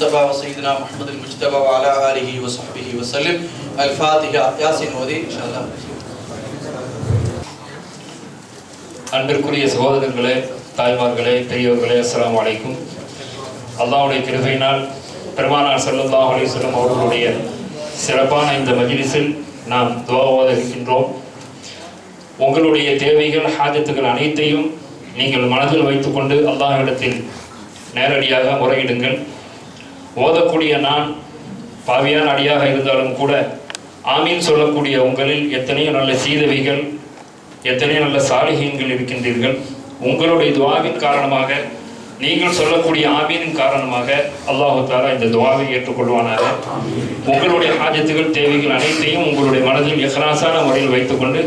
முஸ்தபா சைதனா முகமது முஜ்தபா அலா அலிஹி வசஹபிஹி வசல்லிம் அல் ஃபாத்திஹா யாசின் ஓதி இன்ஷால்லா அன்பிற்குரிய சகோதரர்களே தாய்மார்களே பெரியவர்களே அஸ்லாம் வலைக்கும் அல்லாவுடைய கிருபையினால் பெருமானார் சல்லா அலிஸ்லம் அவர்களுடைய சிறப்பான இந்த மஜிலிஸில் நாம் துவாவாத உங்களுடைய தேவைகள் ஹாஜத்துகள் அனைத்தையும் நீங்கள் மனதில் வைத்துக்கொண்டு அல்லாஹிடத்தில் நேரடியாக முறையிடுங்கள் ஓதக்கூடிய நான் பாவியான அடியாக இருந்தாலும் கூட ஆமீன் சொல்லக்கூடிய உங்களில் எத்தனையோ நல்ல சீதவிகள் எத்தனையோ நல்ல சாலிகியங்கள் இருக்கின்றீர்கள். உங்களுடைய துவாவின் காரணமாக நீங்கள் சொல்லக்கூடிய ஆமீனின் காரணமாக அல்லாஹு தாரா இந்த துவாவை ஏற்றுக்கொள்வானாக. உங்களுடைய ஆஜத்துகள் தேவைகள் அனைத்தையும் உங்களுடைய மனதில் இஹ்லாசான முறையில் வைத்துக்கொண்டு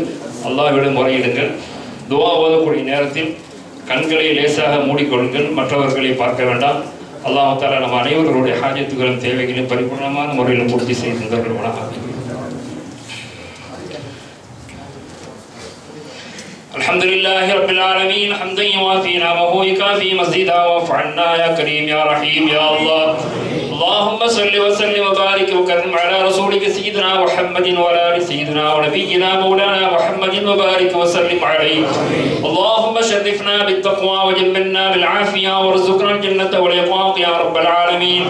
அல்லாஹ்விடம் முறையிடுங்கள். துவா ஓதக்கூடிய நேரத்தில் கண்களை லேசாக மூடிக்கொள்ளுங்கள். மற்றவர்களை பார்க்க வேண்டாம். அல்லாஹு தாலா நம்ம அனைவர்களுடைய ஹாஜத்துகளும் தேவைகளையும் பரிபூர்ணமான முறையில் பூர்த்தி செய்து தருவானாக الحمد لله رب العالمين حمدا يوافي نعمه يكافي مزيدا واعف عنا يا كريم يا رحيم يا الله اللهم صل وسلم وبارك وكرم على رسولك سيدنا محمد وعلى آل سيدنا ونبينا مولانا محمد وبارك وسلم عليه. اللهم شرفنا بالتقوى وجملنا بالعافية وارزقنا الجنة والعقاق يا رب العالمين.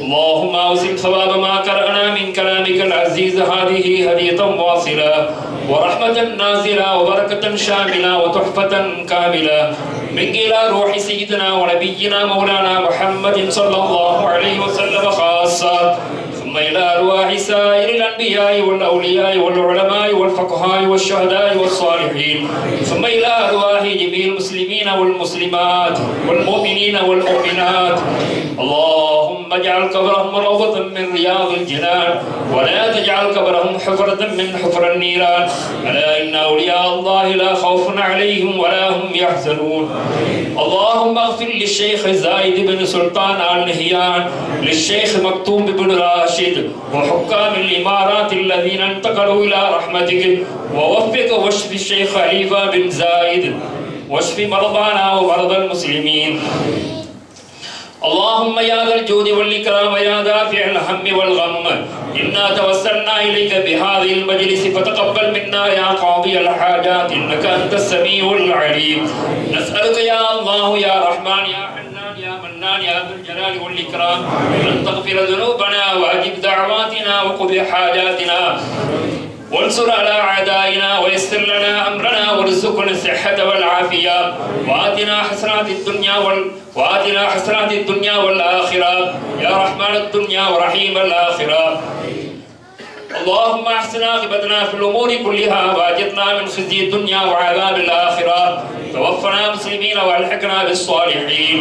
اللهم اوزن ثواب ما قرأنا من كلامك العزيز هذه هدية واصلة. ورحمة نازلة وبركة شاملة وتحفة كاملة. من إلى روح سيدنا ونبينا مولانا محمد صلى الله عليه وسلم خاصة. ثم إلى أرواح سائر الأنبياء والأولياء والعلماء والفقهاء والشهداء والصالحين. ثم إلى أرواح جميع المسلمين والمسلمات والمؤمنين والمؤمنات. اللهم اجعل قبرهم روضة من رياض الجنان ولا تجعل قبرهم حفرة من حفر النيران. ألا إن أولياء الله لا خوف عليهم ولا هم يحزنون. اللهم اغفر للشيخ زايد بن سلطان آل نهيان للشيخ مكتوم بن راشد وحكام الإمارات الذين انتقلوا إلى رحمتك. ووفق واشف الشيخ خليفة بن زايد واشف مرضانا ومرضى المسلمين. اللهم يا ذا الجود والإكرام ويا دافع الهم والغم. إنا توسلنا إليك بهذه المجلس فتقبل منا يا قاضي الحاجات إنك أنت السميع العليم. نسألك يا الله يا رحمن يا حنان يا منان يا ذا الجلال والإكرام أن تغفر ذنوبنا وأجب دعواتنا وقضي حاجاتنا. وانصر على أعدائنا ويسر لنا أمرنا وارزقنا الصحة والعافية. وآتنا حسنات الدنيا وال... وآتنا حسنات الدنيا والآخرة. يا رحمن الدنيا ورحيم الآخرة. اللهم احسن عاقبتنا في الأمور كلها وأجرنا من خزي الدنيا وعذاب الآخرة. توفنا مسلمين وألحقنا بالصالحين.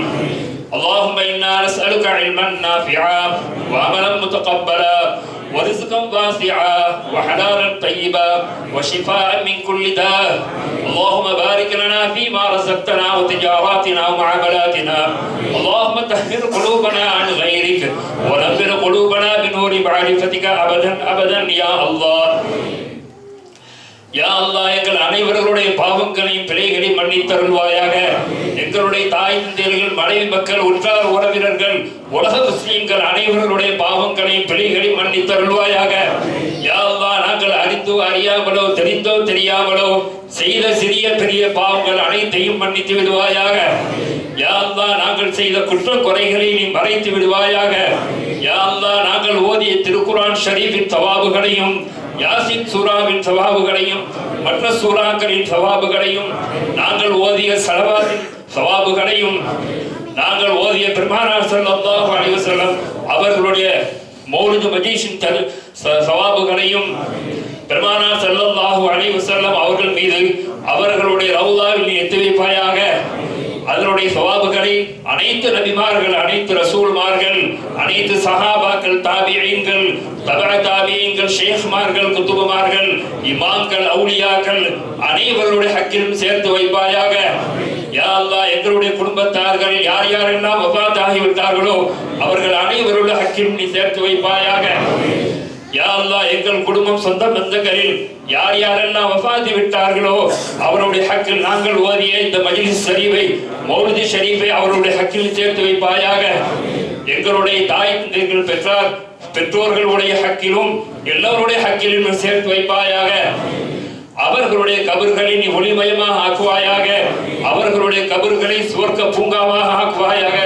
اللهم إنا نسألك علما نافعا وعملا متقبلا ورزقا واسعا وحلالا طيبا وشفاء من كل داء. اللهم بارك لنا فيما رزقتنا وتجاراتنا ومعاملاتنا. اللهم طهر قلوبنا عن غيرك ونبر قلوبنا نور معرفتك أبدا أبدا يا الله. யா எங்கள் அனைவர்களுடைய பாவங்களையும் பிழைகளையும் மன்னித்தருள்வாயாக எங்களுடைய தாய் தந்தையர்கள் மனைவி மக்கள் உற்றார் உறவினர்கள் உலக முஸ்லீம்கள் அனைவர்களுடைய பாவங்களையும் பிழைகளையும் மன்னித்தருள்வாயாக யா நாங்கள் அறிந்தோ அறியாமலோ தெரிந்தோ தெரியாமலோ செய்த சிறிய பெரிய பாவங்கள் அனைத்தையும் மன்னித்து விடுவாயாக. யா நாங்கள் செய்த குற்ற குறைகளை நீ மறைத்து விடுவாயாக. யா நாங்கள் ஓதிய திருக்குரான் ஷரீஃபின் தவாபுகளையும் யாசின் சூராவின் சவாபுகளையும் மற்ற சூறாக்களின் சவாபுகளையும் நாங்கள் ஓதிய சலவாத்தின் சவாபுகளையும் நாங்கள் ஓதிய பெருமானார் ஸல்லல்லாஹு அலைஹி செல்லம் அவர்களுடைய மௌலிக மஜீஷின் தரு ச- சவாபுகளையும் பெருமானார் ஸல்லல்லாஹு அலைஹி செல்லம் அவர்கள் மீது அவர்களுடைய ரவுதாவில் நீ வைப்பாயாக அதனுடைய சவாபுகளை அனைத்து நபிமார்கள் அனைத்து ரசூல்மார்கள் அனைத்து சஹாபாக்கள் தாபியங்கள் தபா தாபியங்கள் ஷேக்மார்கள் குத்துபமார்கள் இமாம்கள் அவுளியாக்கள் அனைவருடைய ஹக்கிலும் சேர்த்து வைப்பாயாக. யா எங்களுடைய குடும்பத்தார்கள் யார் யாரெல்லாம் வபாத் ஆகிவிட்டார்களோ அவர்கள் அனைவருடைய ஹக்கிலும் நீ சேர்த்து வைப்பாயாக. யா எங்கள் குடும்பம் சொந்த பந்தங்களில் யார் யாரெல்லாம் வஃபாத்தி விட்டார்களோ அவருடைய ஹக்கில் நாங்கள் ஓதிய இந்த மஜ்லிஸ் ஷரீஃபை மௌரதி ஷரீஃபை அவருடைய ஹக்கில் சேர்த்து வைப்பாயாக. எங்களுடைய தாய் தந்தைகள் பெற்றார் பெற்றோர்களுடைய ஹக்கிலும் எல்லோருடைய ஹக்கிலும் சேர்த்து வைப்பாயாக. அவர்களுடைய கபர்களை நீ ஒளிமயமாக ஆக்குவாயாக. அவர்களுடைய கபர்களை சுவர்க்க பூங்காவாக ஆக்குவாயாக.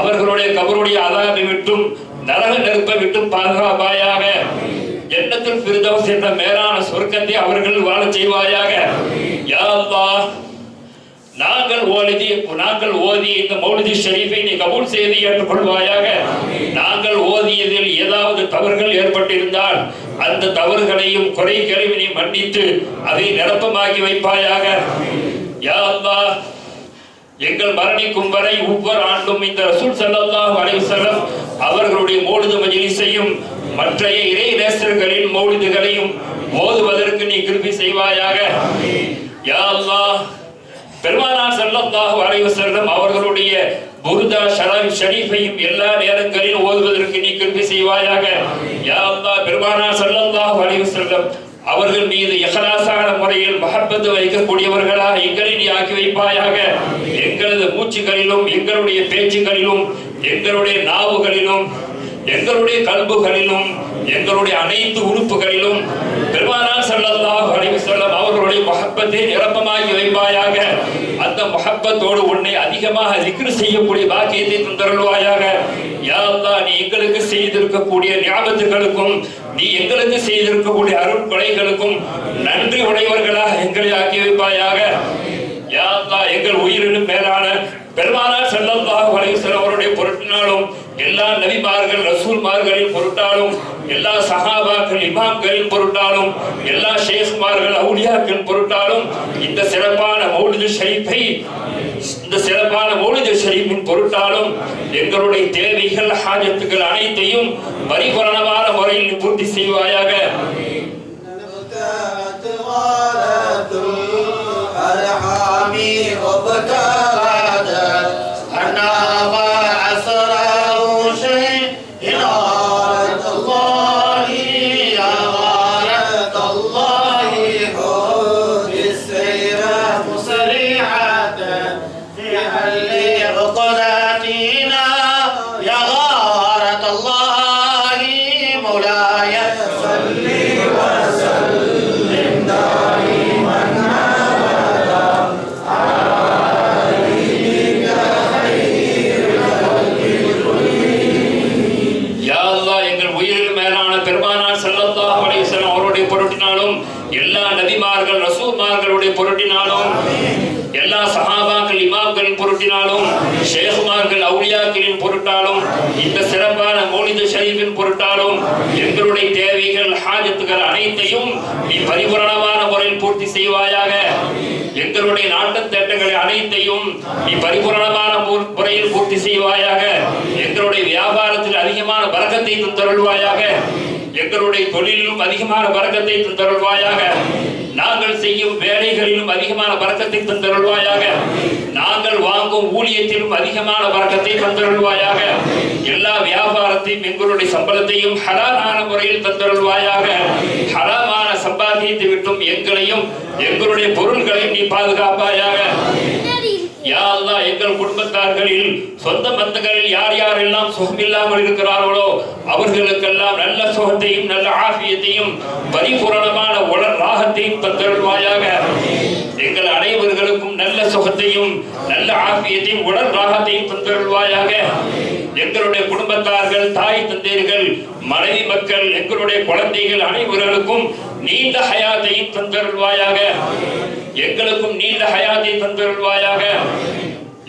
அவர்களுடைய கபருடைய அதாபை விட்டும் நரக நெருப்பை விட்டு பாதுகாப்பாயாக. எண்ணத்தில் பிரிதவஸ் என்ற மேலான சொர்க்கத்தை அவர்கள் வாழச் செய்வாயாக. யா நாங்கள் ஓதி நாங்கள் ஓதி இந்த மௌலிதி ஷரீஃபை நீ கபூல் செய்து ஏற்றுக்கொள்வாயாக. நாங்கள் ஓதியதில் ஏதாவது தவறுகள் ஏற்பட்டிருந்தால் அந்த தவறுகளையும் குறைகளையும் நீ மன்னித்து அதை நிரப்பமாக்கி வைப்பாயாக. யா அல்லாஹ் எங்கள் மரணிக்கும் வரை ஒவ்வொரு ஆண்டும் இந்த ரசூல் சல்லாஹ் அலைவசலம் அவர்களுடைய மௌலித மஜிலிசையும் மற்றைய இறை நேசர்களின் மௌலிதுகளையும் ஓதுவதற்கு நீ கிருபி செய்வாயாக. யா அல்லாஹ் பெருமானார் ஸல்லல்லாஹு அலைஹி அவர்களுடைய புருதா ஷரீஃப் ஷரீஃபையும் எல்லா நேரங்களிலும் ஓதுவதற்கு நீ கிருபி செய்வாயாக. யா அல்லாஹ் பெருமானார் ஸல்லல்லாஹு அலைஹி அவர்கள் மீது இஹ்லாஸான முறையில் மஹப்பத்து வைக்கக்கூடியவர்களாக எங்களை நீ ஆக்கி வைப்பாயாக. எங்களது மூச்சுகளிலும் எங்களுடைய பேச்சுகளிலும் எங்களுடைய நாவுகளிலும் எங்களுடைய கல்புகளிலும் எங்களுடைய அனைத்து உறுப்புகளிலும் பெருமானார் ஸல்லல்லாஹு அலைஹி வஸல்லம் அவர்களுடைய மகப்பத்தை நிரப்பமாக்கி வைப்பாயாக. அந்த மகப்பத்தோடு உன்னை அதிகமாக திக்ரு செய்யக்கூடிய பாக்கியத்தை தந்தருள்வாயாக. யா நீ எங்களுக்கு செய்திருக்கக்கூடிய ஞாபகத்துகளுக்கும் நீ எங்களுக்கு செய்திருக்கக்கூடிய அருட்கொலைகளுக்கும் நன்றி உடையவர்களாக எங்களை ஆக்கி வைப்பாயாக யாத்தா எங்கள் உயிரினும் மேலான பெருமானார் ஸல்லல்லாஹு அலைஹி வஸல்லம் அவருடைய பொருட்டினாலும் எல்லா நபிமார்கள் ரசூல்மார்களின் பொருட்டாலும் எல்லா சகாபாக்கள் இமாம்களின் பொருட்டாலும் எல்லா ஷேஸ்மார்கள் அவுலியாக்கள் பொருட்டாலும் இந்த சிறப்பான மௌலிது ஷரீஃபை இந்த சிறப்பான மௌலிது ஷரீஃபின் பொருட்டாலும் எங்களுடைய தேவைகள் ஹாஜத்துகள் அனைத்தையும் பரிபூரணமான முறையில் பூர்த்தி செய்வாயாக. وبكى பரக்கத்தை தருள்வாயாக எங்களுடைய தொழிலிலும் அதிகமான வரக்கத்தை தந்தருள்வாயாக. நாங்கள் செய்யும் வேலைகளிலும் அதிகமான வரக்கத்தை தந்தருள்வாயாக. நாங்கள் வாங்கும் ஊழியத்திலும் அதிகமான வரக்கத்தை தந்தருள்வாயாக. எல்லா வியாபாரத்தையும் எங்களுடைய சம்பளத்தையும் ஹலாலான முறையில் தந்தருள்வாயாக. ஹலாமான சம்பாதித்து விட்டும் எங்களையும் எங்களுடைய பொருள்களையும் நீ பாதுகாப்பாயாக. யாரெல்லாம் எங்கள் குடும்பத்தார்களில் சொந்த பந்தங்களில் யார் யாரெல்லாம் சுகம் இல்லாமல் இருக்கிறார்களோ அவர்களுக்கெல்லாம் நல்ல சுகத்தையும் நல்ல ஆசியத்தையும் பரிபூரணமான உடல் ராகத்தையும் தந்தருள்வாயாக. எங்கள் அனைவர்களுக்கும் நல்ல சுகத்தையும் நல்ல ஆபியத்தையும் உடல் ராகத்தையும் தந்தருள்வாயாக. எங்களுடைய குடும்பத்தார்கள் தாய் தந்தையர்கள் மனைவி மக்கள் எங்களுடைய குழந்தைகள் அனைவர்களுக்கும் நீண்ட ஹயாத்தையும் தந்தருள்வாயாக. எங்களுக்கும் நீண்ட ஹயாத்தை தந்தருள்வாயாக.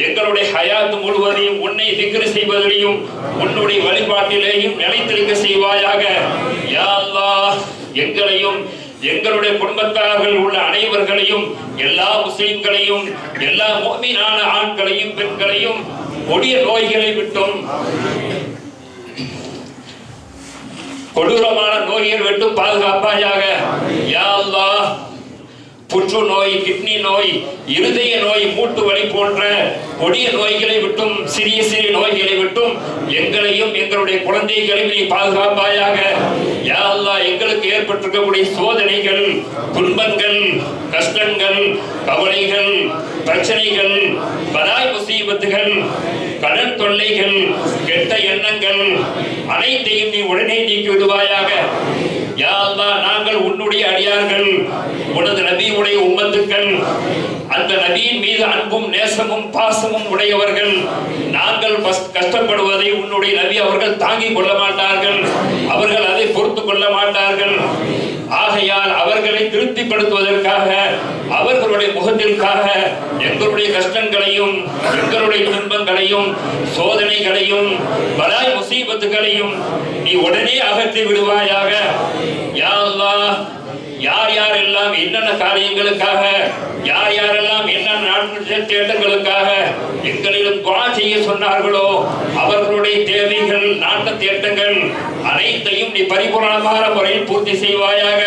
எங்களுடைய ஹயாத் முழுவதையும் உன்னை திக்ரு செய்வதிலையும் உன்னுடைய வழிபாட்டிலேயும் நிலைத்திருக்க செய்வாயாக. யா அல்லாஹ் எங்களையும் எங்களுடைய குடும்பத்தார்கள் உள்ள அனைவர்களையும் எல்லா முஸ்லிம்களையும் எல்லா முஃமினான ஆண்களையும் பெண்களையும் கொடிய நோய்களை விட்டும் கொடூரமான நோய்கள் விட்டும் பாதுகாப்பாயாக. யா அல்லாஹ் புற்றுநோய் கிட்னி நோய் இருதய நோய் மூட்டு வலி போன்ற கொடிய நோய்களை விட்டும் சிறிய சிறிய நோய்களை விட்டும் எங்களையும் எங்களுடைய குழந்தைகளையும் நீ பாதுகாப்பாயாக. யா எங்களுக்கு ஏற்பட்டிருக்கக்கூடிய சோதனைகள் துன்பங்கள் கஷ்டங்கள் கவலைகள் பிரச்சனைகள் பதாய் முசீபத்துகள் கடன் தொல்லைகள் கெட்ட எண்ணங்கள் அனைத்தையும் நீ உடனே நீக்கி விடுவாயாக. யா அல்லாஹ் நாங்கள் உன்னுடைய அடியார்கள். உனது நபியுடைய உம்மத்துக்கள். அந்த நபியின் மீது அன்பும் நேசமும் பாசமும் உடையவர்கள். நாங்கள் கஷ்டப்படுவதை உன்னுடைய நபி அவர்கள் தாங்கிக் கொள்ள மாட்டார்கள். அவர்கள் அதை பொறுத்து கொள்ள மாட்டார்கள். ஆகையால் அவர்களை திருப்திப்படுத்துவதற்காக அவர்களுடைய முகத்திற்காக எங்களுடைய கஷ்டங்களையும் எங்களுடைய துன்பங்களையும் சோதனைகளையும் பலாய் முசீபத்துகளையும் நீ உடனே அகற்றி விடுவாயாக. யா அல்லாஹ் யார் யாரெல்லாம் என்னென்ன காரியங்களுக்காக யார் யாரெல்லாம் என்னென்ன நாட்கள் தேட்டங்களுக்காக எங்களிடம் துவா செய்ய சொன்னார்களோ அவர்களுடைய தேவைகள் நாட்டு தேட்டங்கள் அனைத்தையும் நீ பரிபூரணமான முறையில் பூர்த்தி செய்வாயாக.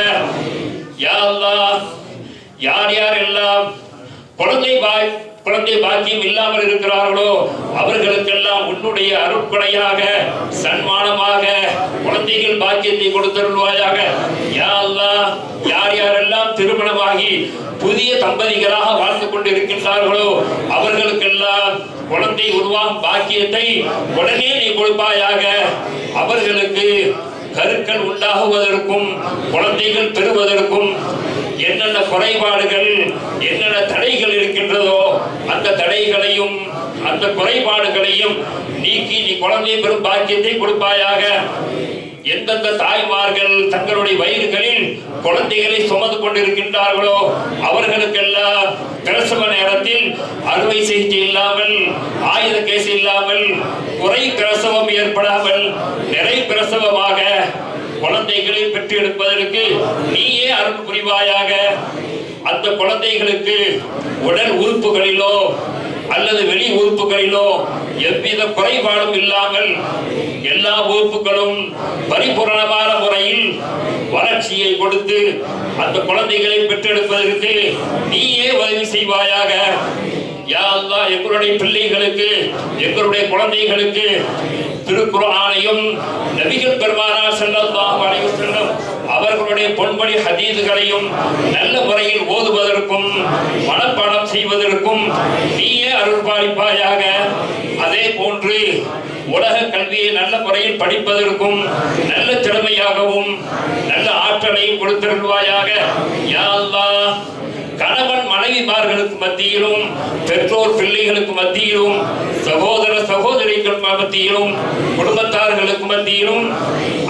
யாரெல்லாம் யார் யாரெல்லாம் குழந்தை பாய் குழந்தை பாக்கியம் இல்லாமல் இருக்கிறார்களோ அவர்களுக்கெல்லாம் உன்னுடைய அருட்படையாக சன்மானமாக குழந்தைகள் பாக்கியத்தை கொடுத்தருள்வாயாக. யா யார் யாரெல்லாம் திருமணமாகி புதிய தம்பதிகளாக வாழ்ந்து கொண்டு இருக்கின்றார்களோ அவர்களுக்கெல்லாம் குழந்தை உருவாகும் பாக்கியத்தை உடனே நீ கொடுப்பாயாக. அவர்களுக்கு கருக்கள் உண்டாகுவதற்கும் குழந்தைகள் பெறுவதற்கும் என்னென்ன குறைபாடுகள் என்னென்ன தடைகள் இருக்கின்றதோ அந்த தடைகளையும் அந்த குறைபாடுகளையும் நீக்கி நீ குழந்தை பெறும் பாக்கியத்தை கொடுப்பாயாக. எந்தெந்த தாய்மார்கள் தங்களுடைய வயிறுகளில் குழந்தைகளை சுமந்து கொண்டிருக்கின்றார்களோ அவர்களுக்கெல்லாம் பிரசவ நேரத்தில் அறுவை சிகிச்சை இல்லாமல் ஆயுத கேஸ் இல்லாமல் குறை பிரசவம் ஏற்படாமல் நிறை பிரசவமாக குழந்தைகளை பெற்றெடுப்பதற்கு நீயே அருள் புரிவாயாக. அந்த குழந்தைகளுக்கு உடல் உறுப்புகளிலோ அல்லது வெளி உறுப்புகளிலோ எவ்வித குறைபாடும் இல்லாமல் எல்லா உறுப்புகளும் பரிபூரணமான முறையில் வளர்ச்சியை கொடுத்து அந்த குழந்தைகளை பெற்றெடுப்பதற்கு நீயே உதவி செய்வாயாக. யா எங்களுடைய பிள்ளைகளுக்கு எங்களுடைய குழந்தைகளுக்கு திருக்குர்ஆனையும் நபிகள் பெருமானார் ஸல்லல்லாஹு அலைஹி வஸல்லம் அவர்களுடைய பொன்மொழி ஹதீதுகளையும் நல்ல முறையில் ஓதுவதற்கும் மனப்பாடம் செய்வதற்கும் நீயே அருள்பாலிப்பாயாக. அதே போன்று உலக கல்வியை நல்ல முறையில் படிப்பதற்கும் நல்ல திறமையாகவும் நல்ல ஆற்றலையும் கொடுத்திருவாயாக யா அல்லாஹ் கணவன் மனைவிமார்களுக்கு மத்தியிலும் பெற்றோர் பிள்ளைகளுக்கு மத்தியிலும் சகோதர சகோதரிகள் மத்தியிலும் குடும்பத்தார்களுக்கு மத்தியிலும்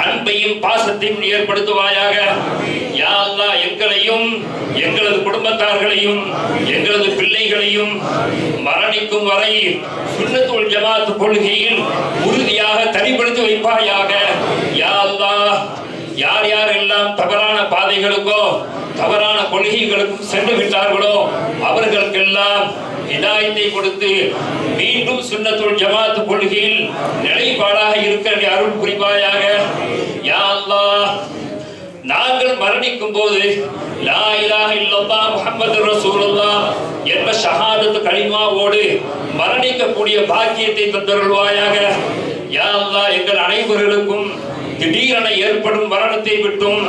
அன்பையும் பாசத்தையும் ஏற்படுத்துவாயாக. யா எங்களையும் எங்களது குடும்பத்தார்களையும் எங்களது பிள்ளைகளையும் மரணிக்கும் வரை சுண்ணத்துள் ஜமாத் கொள்கையில் உறுதியாக தனிப்படுத்தி வைப்பாயாக. யா யார் யார் எல்லாம் தவறான பாதைகளுக்கோ தவறான கொள்கைகளுக்கும் சென்று விட்டார்களோ அவர்களுக்கெல்லாம் இதாயத்தை கொடுத்து மீண்டும் சுண்ணத்துள் ஜமாத் கொள்கையில் நிலைப்பாடாக இருக்க நீ அருள் புரிவாயாக. யா அல்லாஹ் நாங்கள் மரணிக்கும் போது லா இலாஹ இல்லல்லாஹ் முஹம்மது ரசூலுல்லாஹ் என்ற ஷஹாதத் கலிமாவோடு மரணிக்கக்கூடிய பாக்கியத்தை தந்தருள்வாயாக. யா அல்லாஹ் எங்கள் அனைவர்களுக்கும் திடீரென ஏற்படும் மரணத்தை விட்டும்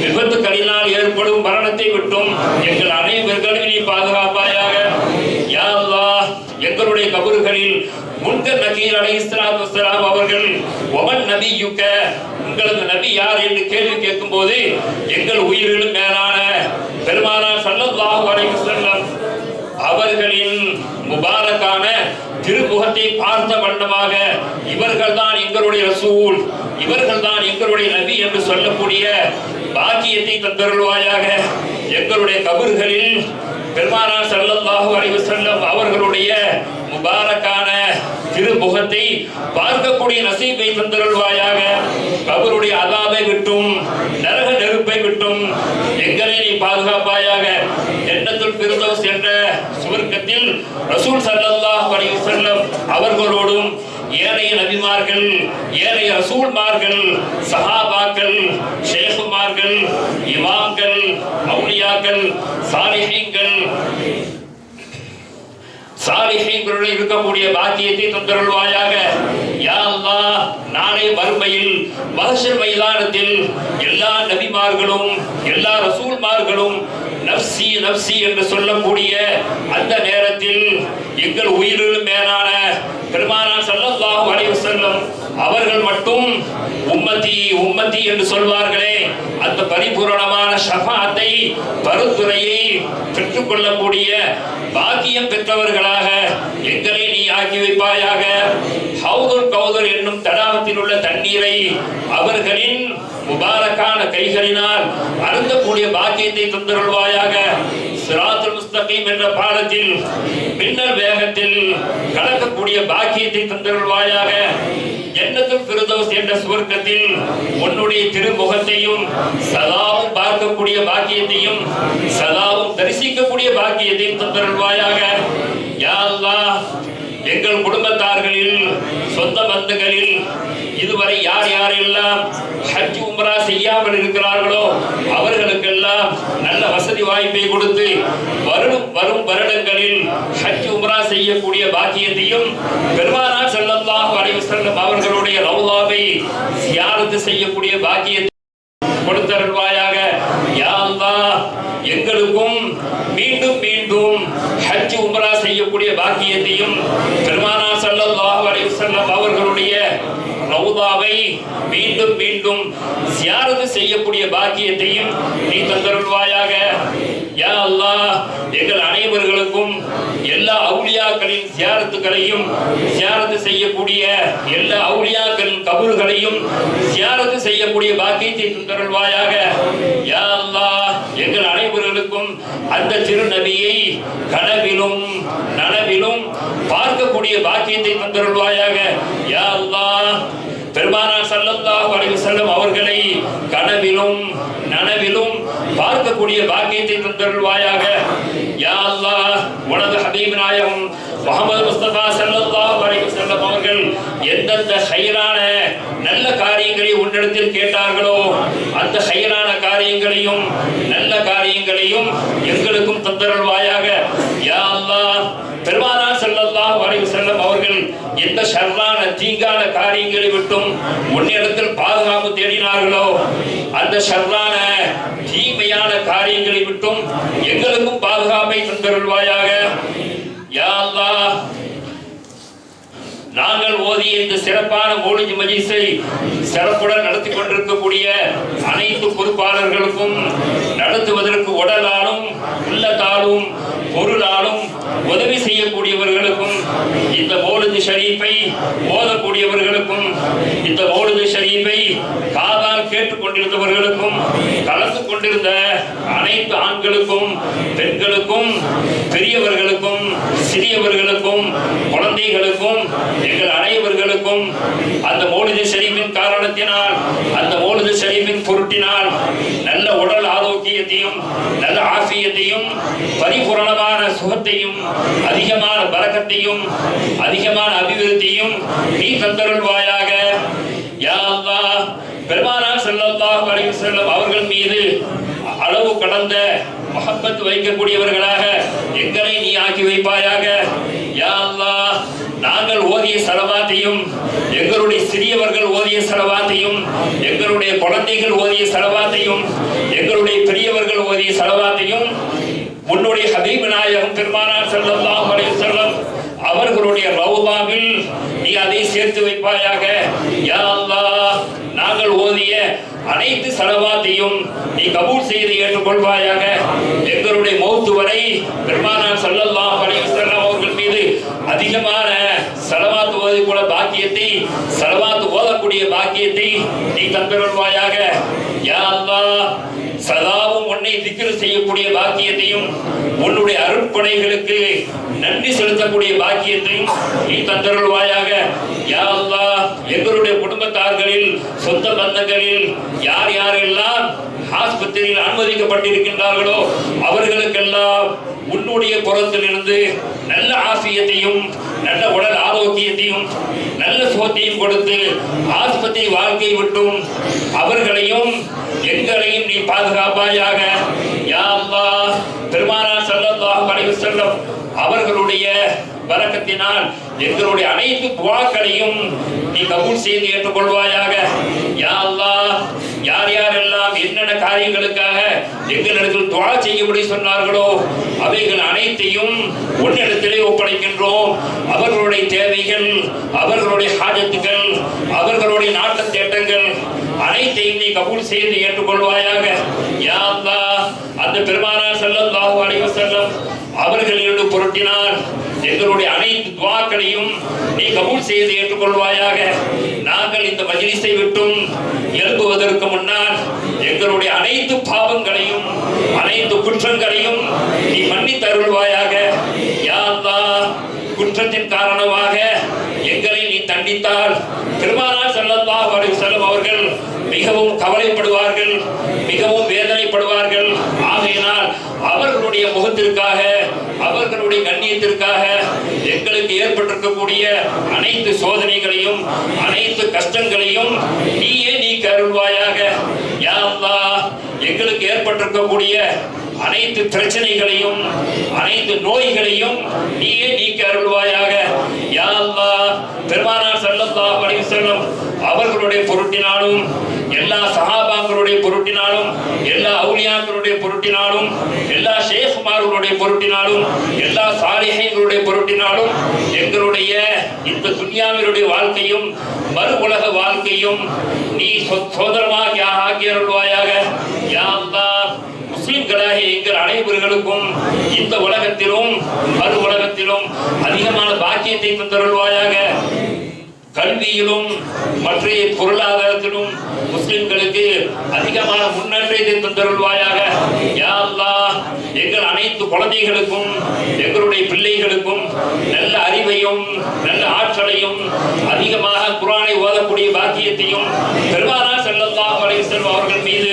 விபத்துக்களினால் ஏற்படும் மரணத்தை விட்டும் எங்கள் அனைவர்களும் நீ பாதுகாப்பாயாக. யா எங்களுடைய கபறுகளில் முன்கர் நகீர் அலை இஸ்லாம் இஸ்லாம் அவர்கள் ஒமன் நபியுக்க? உங்களது நபி யார் என்று கேள்வி கேட்கும் போது எங்கள் உயிரிலும் மேலான பெருமானார் ஸல்லல்லாஹு அலைஹி வஸல்லம் அவர்களின் முபாரக்கான திருமுகத்தை பார்த்த வண்ணமாக இவர்கள் தான் எங்களுடைய ரசூல் இவர்கள் தான் எங்களுடைய நபி என்று சொல்லக்கூடிய பாக்கியத்தை தந்தருள்வாயாக. எங்களுடைய கபர்களில் பெருமானார் சல்லல்லாஹு அலைஹி வஸல்லம் அவர்களுடைய முபாரக்கான திருமுகத்தை பார்க்கக்கூடிய நசீபை தந்தருள்வாயாக. கபருடைய அதாவை விட்டும் நரக நெருப்பை விட்டும் எங்களை நீ பாதுகாப்பாயாக ஜன்னத்துல் ஃபிர்தௌஸ் என்ற சுவர்க்கத்தில் ரசூல் ஸல்லல்லாஹு அலைஹி வஸல்லம் அவர்களோடும் ஏனைய நபிமார்கள் ஏனைய ரசூல்மார்கள் சஹாபாக்கள் ஷேகுமார்கள் இமாம்கள் மௌலியாக்கள் சாலிஹீங்கள் சாலிஹீங்களுடன் இருக்கக்கூடிய பாக்கியத்தை தந்தருள்வாயாக. யா அல்லாஹ் நாளை வறுமையில் மஹஷர் மைதானத்தில் எல்லா நபிமார்களும் எல்லா ரசூல்மார்களும் நப்சி நப்சி என்று சொல்லக்கூடிய அந்த நேரத்தில் எங்கள் உயிரிலும் மேலான பெருமானார் ஸல்லல்லாஹு அலைஹி அவர்கள் மட்டும் உம்மதி உம்மதி என்று சொல்வார்களே அந்த பரிபூரணமான ஷஃபாத்தை பருத்துரையை பெற்றுக்கொள்ளக்கூடிய பாக்கியம் பெற்றவர்களாக எங்களை நீ ஆக்கி வைப்பாயாக. தண்ணீரை அவர்களின் முபாரக்கான கைகளினால் அருந்தக்கூடிய பாக்கியத்தை தந்தருள்வாயாக. சிராத்துல் முஸ்தகீம் என்ற வேகத்தில் கலக்கக்கூடிய பாக்கியத்தை தந்தருள்வாயாக. ஜன்னத்துல் என்ற சுவர்க்கத்தில் உன்னுடைய திருமுகத்தையும் சதாவும் பார்க்கக்கூடிய பாக்கியத்தையும் சதாவும் தரிசிக்கக்கூடிய பாக்கியத்தையும் தந்தருள்வாயாக. யா அல்லாஹ் எங்கள் குடும்பத்தார்களில் சொந்த பந்துகளில் இதுவரை யார் யாரெல்லாம் ஹஜ் உம்ரா செய்யாமல் இருக்கிறார்களோ அவர்களுக்கெல்லாம் நல்ல வசதி வாய்ப்பை கொடுத்து வரும் வரும் வருடங்களில் ஹஜ் உம்ரா செய்யக்கூடிய பாக்கியத்தையும் பெருமானார் ஸல்லல்லாஹு அலைஹி அவர்களுடைய ரவுலாவை சியாரத்து செய்யக்கூடிய பாக்கியத்தை கொடுத்தருள்வாயாக. யா அல்லாஹ் எங்களுக்கும் மீண்டும் மீண்டும் ஹஜ் உம்ரா செய்யக்கூடிய பாக்கியத்தையும் பெருமானா ஸல்லல்லாஹு அலைஹி வஸல்லம் அவர்களுடைய ரவுதாவை மீண்டும் மீண்டும் சியாரத்து செய்யக்கூடிய பாக்கியத்தையும் நீ தந்தருள்வாயாக. யா அல்லாஹ் எங்கள் அனைவர்களுக்கும் எல்லா அவுளியாக்களின் சியாரத்துகளையும் சியாரத்து செய்யக்கூடிய எல்லா அவுளியாக்களின் கபூர்களையும் சியாரத்து செய்யக்கூடிய பாக்கியத்தை தந்தருள்வாயாக. யா அல்லாஹ் எங்கள் அனைவர்களுக்கும் அந்த திருநபியை கனவிலும் நனவிலும் பார்க்கக்கூடிய பாக்கியத்தை தந்தருள்வாயாக. யா அல்லாஹ் பெருமானார் ஸல்லல்லாஹு அலைஹி வஸல்லம் அவர்களை கனவிலும் நனவிலும் பார்க்கக்கூடிய பாக்கியத்தை தந்தருள்வாயாக. யா அல்லாஹ் உனது ஹபீப் நாயகம் முகமது முஸ்தபா ஸல்லல்லாஹு அலைஹி வஸல்லம் அவர்கள் எந்தெந்த ஹைரான நல்ல காரியங்களை உன்னிடத்தில் கேட்டார்களோ அந்த செயலான காரியங்களையும் நல்ல காரியங்களையும் எங்களுக்கும் தந்தருள்வாயாக யா அல்லா பெருமானார் ஸல்லல்லாஹு வரைவு செல்லும் அவர்கள் எந்த ஷர்ரான தீங்கான காரியங்களை விட்டும் உன்னிடத்தில் பாதுகாப்பு தேடினார்களோ அந்த ஷர்ரான தீமையான காரியங்களை விட்டும் எங்களுக்கும் பாதுகாப்பை தந்தருள்வாயாக யா அல்லா நாங்கள் ஓதிய இந்த சிறப்பான மூலிஜ் மஜிஸை சிறப்புடன் நடத்தி கொண்டிருக்கக்கூடிய அனைத்து பொறுப்பாளர்களுக்கும் நடத்துவதற்கு உடலாலும் உள்ளத்தாலும் பொருளாலும் உதவி செய்யக்கூடியவர்களுக்கும் இந்த மூலிஜ் ஷரீஃபை ஓதக்கூடியவர்களுக்கும் இந்த மூலிஜ் காதால் கேட்டுக்கொண்டிருந்தவர்களுக்கும் கலந்து கொண்டிருந்த அனைத்து ஆண்களுக்கும் பெண்களுக்கும் பெரியவர்களுக்கும் சிறியவர்களுக்கும் குழந்தைகளுக்கும் எங்கள் அனைவர்களுக்கும் அந்த மௌலிது செழிப்பின் காரணத்தினால் அந்த மௌலிது செழிப்பின் பொருட்டினால் நல்ல உடல் ஆரோக்கியத்தையும் நல்ல ஆசியத்தையும் பரிபூரணமான சுகத்தையும் அதிகமான பழக்கத்தையும் அதிகமான அபிவிருத்தியும் நீ தந்தருள்வாயாக. யா அல்லாஹ் பெருமான ஸல்லல்லாஹு அலைஹி அவர்கள் மீது அளவு கடந்த மஹப்பத் வைக்கக்கூடியவர்களாக எங்களை நீ ஆக்கி வைப்பாயாக. யா அல்லாஹ் நாங்கள் ஓதிய செலவாத்தையும் எங்களுடைய சிறியவர்கள் ஓதிய செலவாத்தையும் எங்களுடைய குழந்தைகள் ஓதிய செலவாத்தையும் எங்களுடைய பெரியவர்கள் ஓதிய செலவாத்தையும் உன்னுடைய ஹபீப் நாயகம் பெருமானார் செல்லம் செல்லம் அவர்களுடைய ரவுதாவில் நீ அதை சேர்த்து வைப்பாயாக. யா அல்லாஹ் நாங்கள் ஓதிய அனைத்து செலவாத்தையும் நீ கபூல் செய்து ஏற்றுக்கொள்வாயாக. எங்களுடைய மௌத்து வரை பெருமானார் ஸல்லல்லாஹு அலைஹி அவர்கள் மீது அதிகமான செலவாத்து ஓதக்கூடிய பாக்கியத்தை செலவாத்து ஓதக்கூடிய பாக்கியத்தை நீ தந்திருவாயாக யா அல்லா சதா உன்னை திக்ரு செய்யக்கூடிய பாக்கியத்தையும் உன்னுடைய அருட்படைகளுக்கு நன்றி செலுத்தக்கூடிய பாக்கியத்தையும் நீ தந்தருள்வாயாக. யா அல்லாஹ் எங்களுடைய குடும்பத்தார்களில் சொந்த பந்தங்களில் யார் யாரெல்லாம் ஆஸ்பத்திரியில் அனுமதிக்கப்பட்டிருக்கின்றார்களோ அவர்களுக்கெல்லாம் உன்னுடைய புறத்திலிருந்து நல்ல ஆசியத்தையும் நல்ல உடல் ஆரோக்கியத்தையும் நல்ல சுகத்தையும் கொடுத்து ஆஸ்பத்திரி வாழ்க்கை விட்டும் அவர்களையும் எங்களையும் நீ பாதுகாப்பாயாக. யா பெருமானா ஸல்லல்லாஹு அலைஹி வஸல்லம் அவர்களுடைய வரக்கத்தினால் எங்களுடைய அனைத்து துவாக்களையும் நீ கபூல் செய்து ஏற்றுக்கொள்வாயாக. யா அல்லாஹ் யார் யாரெல்லாம் என்னென்ன காரியங்களுக்காக எங்களிடத்தில் துவா செய்யும்படி சொன்னார்களோ அவைகள் அனைத்தையும் உன்னிடத்திலே ஒப்படைக்கின்றோம். அவர்களுடைய தேவைகள் அவர்களுடைய ஹாஜத்துகள் அவர்களுடைய நாட்டு தேட்டங்கள் அனைத்தையும் நீ கபூல் செய்து ஏற்றுக்கொள்வாயாக. யா அல்லாஹ் அந்த பெருமானார் ஸல்லல்லாஹு அலைஹி வஸல்லம் அவர்களோடு பொருட்டினால் எங்களுடைய அனைத்து துவாக்களையும் நீ கபூல் செய்து ஏற்றுக்கொள்வாயாக. நாங்கள் இந்த மஜ்லிஸை விட்டும் எழுப்புவதற்கு முன்னால் எங்களுடைய அனைத்து பாவங்களையும் அனைத்து குற்றங்களையும் நீ மன்னித்தருள்வாயாக. யா அல்லாஹ் குற்றத்தின் காரணமாக எங்களை நீ தண்டித்தால் பெருமானார் செல்லும் அவர்கள் மிகவும் கவலைப்படுவார்கள் மிகவும் வேதனைப்படுவார்கள். ஆகையினால் அவர்களுடைய முகத்திற்காக அவர்களுடைய கண்ணியத்திற்காக எங்களுக்கு ஏற்பட்டிருக்கக்கூடிய அனைத்து சோதனைகளையும் அனைத்து கஷ்டங்களையும் நீயே நீ கருள்வாயாக யா எங்களுக்கு ஏற்பட்டிருக்கக்கூடிய அனைத்து பிரச்சனைகளையும் அனைத்து நோய்களையும் நீயே நீக்க அருள்வாயாக. யா பெருமானார் ஸல்லல்லாஹு அலைஹி வஸல்லம் அவர்களுடைய பொருட்டினாலும் எல்லா சஹாபாக்களுடைய பொருட்டினாலும் எல்லா அவுளியாக்களுடைய பொருட்டினாலும் எல்லா ஷேஃப்மார்களுடைய பொருட்டினாலும் எல்லா சாலிகைகளுடைய பொருட்டினாலும் எங்களுடைய இந்த துன்யாவினுடைய வாழ்க்கையும் மறு உலக வாழ்க்கையும் நீ சோதரமாக ஆகிய அருள்வாயாக. யா முஸ்லிம்களாகிய எங்கள் அனைவர்களுக்கும் இந்த உலகத்திலும் மறு உலகத்திலும் அதிகமான பாக்கியத்தை தந்தருள்வாயாக. கல்வியிலும் மற்ற பொருளாதாரத்திலும் முஸ்லிம்களுக்கு அதிகமான முன்னேற்றத்தை தந்தருள்வாயாக. யா அல்லாஹ் எங்கள் அனைத்து குழந்தைகளுக்கும் எங்களுடைய பிள்ளைகளுக்கும் நல்ல அறிவையும் நல்ல ஆற்றலையும் அதிகமாக குரானை ஓதக்கூடிய பாக்கியத்தையும் பெருமானா ஸல்லல்லாஹு அலைஹி வஸல்லம் அவர்கள் மீது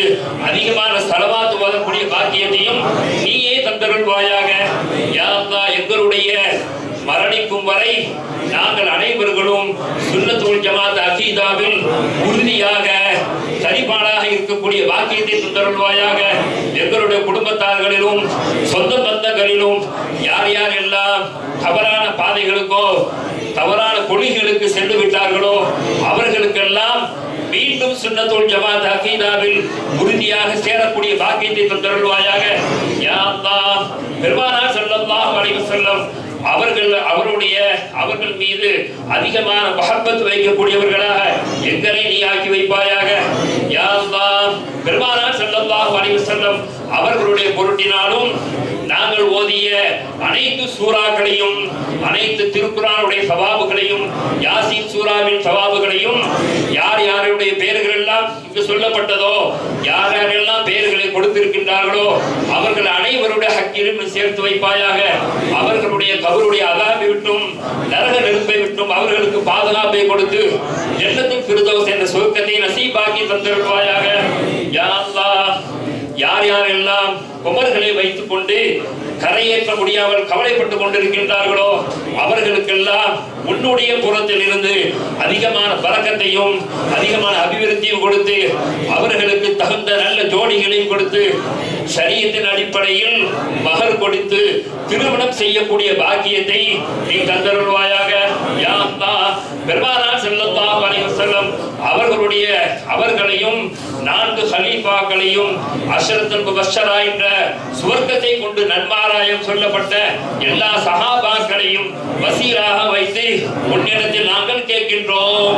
அதிகமான செலவாத்து ஓதக்கூடிய பாக்கியத்தையும் நீயே தந்தருள்வாயாக யா எங்களுடைய மரணிக்கும் வரை நாங்கள் அனைவர்களும் சுண்ணத்துள் ஜமாத் அசீதாவில் உறுதியாக சரிபாடாக இருக்கக்கூடிய வாக்கியத்தை தந்தருள்வாயாக. எங்களுடைய குடும்பத்தார்களிலும் சொந்த பந்தங்களிலும் யார் யார் எல்லாம் தவறான பாதைகளுக்கோ தவறான கொள்கைகளுக்கு சென்று விட்டார்களோ அவர்களுக்கெல்லாம் மீண்டும் சுன்னத்துல் ஜமாத் அகீதாவில் உறுதியாக சேரக்கூடிய பாக்கியத்தை தந்தருள்வாயாக. யா அல்லாஹ் பெருமானார் ஸல்லல்லாஹு அலைஹி அவர்கள் அவருடைய அவர்கள் மீது அதிகமான மகப்பத் வைக்கக்கூடியவர்களாக எங்களை நீ ஆக்கி வைப்பாயாக. யா அல்லாஹ் பெருமானார் ஸல்லல்லாஹு அலைஹி வஸல்லம் அவர்களுடைய பொருட்டினாலும் நாங்கள் ஓதிய அனைத்து சூறாக்களையும் அனைத்து திருக்குறானுடைய சவாபுகளையும் யாசின் சூறாவின் சவாபுகளையும் யார் யாருடைய பெயர்கள் எல்லாம் இங்கு சொல்லப்பட்டதோ யார் யாரெல்லாம் பெயர்களை கொடுத்திருக்கின்றார்களோ அவர்கள் அனைவருடைய ஹக்கிலும் சேர்த்து வைப்பாயாக. அவர்களுடைய கபருடைய அதாபை விட்டும் நரக நெருப்பை விட்டும் அவர்களுக்கு பாதுகாப்பை கொடுத்து ஜன்னத்துல் பிரிதோஸ் என்ற சுருக்கத்தை நசீபாக்கி தந்திருப்பாயாக. யா யார் யாரெல்லாம் குமர்களை வைத்துக் கொண்டு கரையேற்ற முடியாமல் கவலைப்பட்டுக் கொண்டிருக்கின்றார்களோ அவர்களுக்கெல்லாம் உன்னுடைய புறத்தில் இருந்து அதிகமான பழக்கத்தையும் அதிகமான அபிவிருத்தியும் கொடுத்து அவர்களுக்கு தகுந்த நல்ல ஜோடிகளையும் கொடுத்து சரியத்தின் அடிப்படையில் மகர் கொடுத்து திருமணம் செய்யக்கூடிய பாக்கியத்தை நீ தந்தருள்வாயாக. பெருமானார் ஸல்லல்லாஹு அலைஹி வஸல்லம் அவர்களுடைய அவர்களையும் நான்கு ஹலீஃபாக்களையும் அஷரத்துல் முபஷரா என்ற சுவர்க்கத்தை கொண்டு நன்மாராயம் சொல்லப்பட்ட எல்லா சஹாபாக்களையும் வசீலாக வைத்து உன்னிடத்தில் நாங்கள் கேட்கின்றோம்.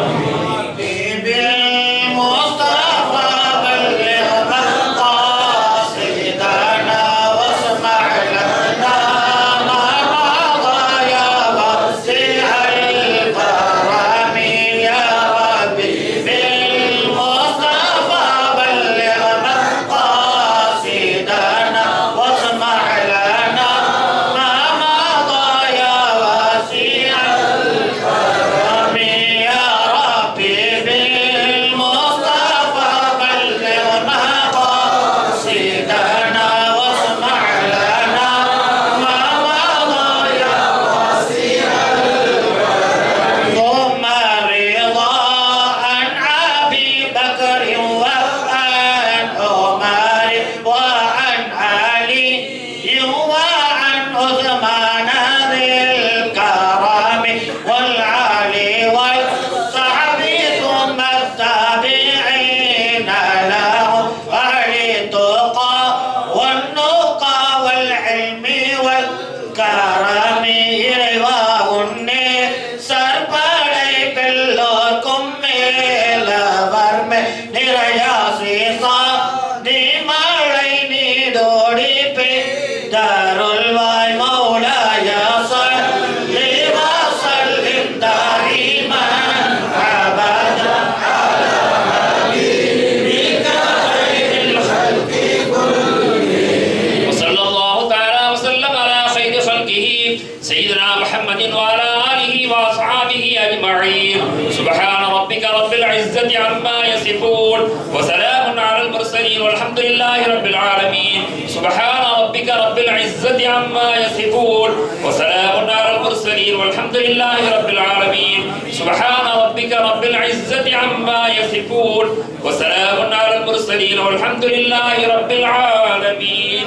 سيدنا محمد وعلى آله وأصحابه أجمعين. سبحان ربك رب العزة عما يصفون وسلام على المرسلين والحمد لله رب العالمين. سبحان ربك رب العزة عما يصفون وسلام على المرسلين والحمد لله رب العالمين. سبحان ربك رب العزة عما يصفون وسلام على المرسلين والحمد لله رب العالمين.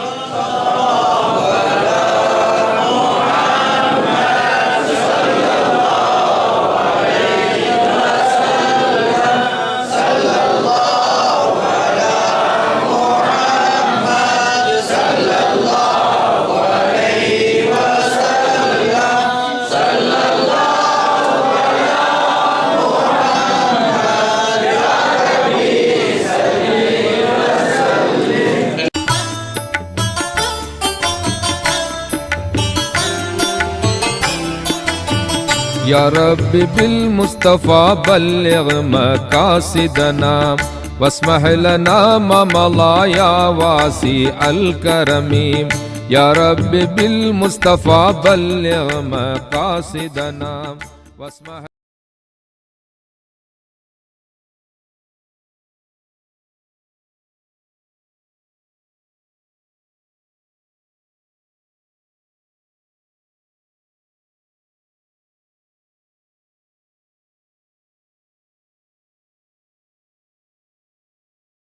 يا رب بالمصطفى بلغ مقاصدنا واسمح لنا ما مضى يا واسع الكرم. يا رب بالمصطفى بلغ مقاصدنا واسمح